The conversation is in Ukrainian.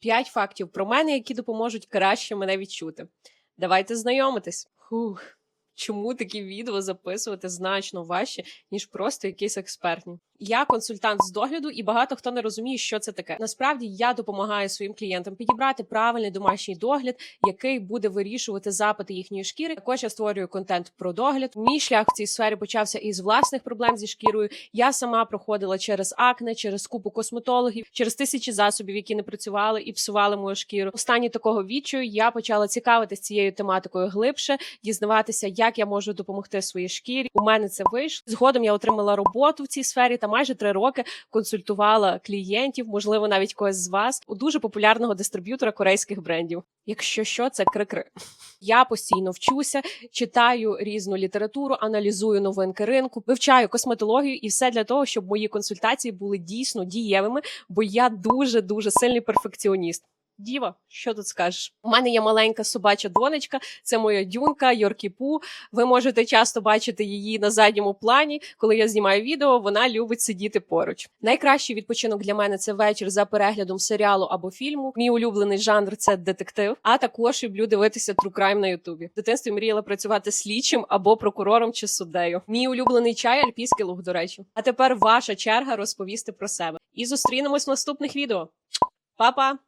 П'ять фактів про мене, які допоможуть краще мене відчути. Давайте знайомитись. Фух, Чому такі відео записувати значно важче, ніж просто якісь експертні? Я консультант з догляду, і багато хто не розуміє, що це таке. Насправді я допомагаю своїм клієнтам підібрати правильний домашній догляд, який буде вирішувати запити їхньої шкіри. Також я створюю контент про догляд. Мій шлях в цій сфері почався із власних проблем зі шкірою. Я сама проходила через акне, через купу косметологів, через тисячі засобів, які не працювали і псували мою шкіру. Останні такого відчаю я почала цікавитись цією тематикою глибше, дізнаватися, як я можу допомогти своїй шкірі. У мене це вийшло. Згодом я отримала роботу в цій сфері та майже три роки консультувала клієнтів, можливо, навіть когось з вас у дуже популярного дистриб'ютора корейських брендів. Якщо що, це крикри. Я постійно вчуся, читаю різну літературу, аналізую новинки ринку, вивчаю косметологію і все для того, щоб мої консультації були дійсно дієвими, бо я дуже дуже сильний перфекціоніст. Діва, що тут скажеш? У мене є маленька собача донечка, це моя дюнка Йоркіпу. Ви можете часто бачити її на задньому плані. Коли я знімаю відео, вона любить сидіти поруч. Найкращий відпочинок для мене це вечір за переглядом серіалу або фільму. Мій улюблений жанр це детектив. А також люблю дивитися True Crime на Ютубі. В дитинстві мріяла працювати слідчим або прокурором чи суддею. Мій улюблений чай альпійський луг, до речі. А тепер ваша черга розповісти про себе. І зустрінемось в наступних відео. Па-па!